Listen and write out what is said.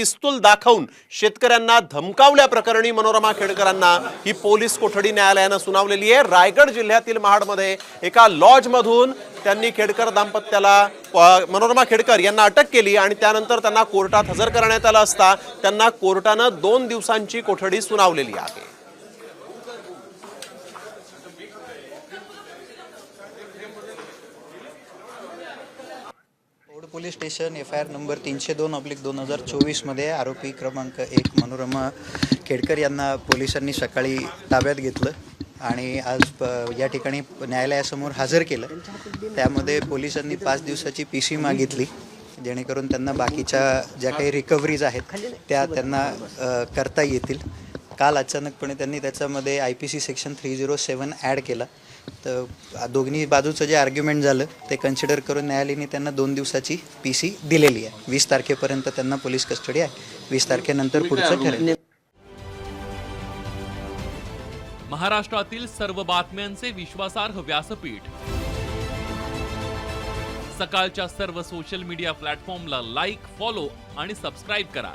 पिस्तूल दाखवून शेतकऱ्यांना धमकावल्याप्रकरणी मनोरमा खेडकरांना ही पोलीस कोठडी न्यायालयानं सुनावलेली आहे. रायगड जिल्ह्यातील महाडमध्ये एका लॉजमधून त्यांनी खेडकर दाम्पत्याला मनोरमा खेडकर यांना अटक केली आणि त्यानंतर त्यांना कोर्टात हजर करण्यात आलं असता त्यांना कोर्टानं दोन दिवसांची कोठडी सुनावलेली आहे. Police station F I R number तीनशे दोन ऑब्लिक दोन हजार चोवीसमध्ये आरोपी क्रमांक एक मनोरमा खेडकर यांना पोलिसांनी सकाळी ताब्यात घेतलं आणि आज या ठिकाणी न्यायालयासमोर हजर केलं. त्यामध्ये पोलिसांनी पाच दिवसाची पी सी मागितली जेणेकरून त्यांना बाकीच्या ज्या काही रिकव्हरीज आहेत त्या त्यांना करता येतील. काल अचानकपणे त्यांनी त्याच्यामध्ये I P C section three zero seven add केला. तर दोन्ही बाजूचं जे आर्ग्युमेंट झालं ते कन्सिडर करून न्यायालयाने त्यांना दोन दिवसाची पी सी दिलेली आहे. वीस तारखेपर्यंत त्यांना पोलीस कस्टडी आहे. वीस तारखेनंतर पुढचं ठरेल. महाराष्ट्रातील सर्व बातम्यांचे विश्वासार्ह व्यासपीठ. सकाळच्या सर्व सोशल मीडिया प्लॅटफॉर्मला लाईक फॉलो आणि सबस्क्राईब करा.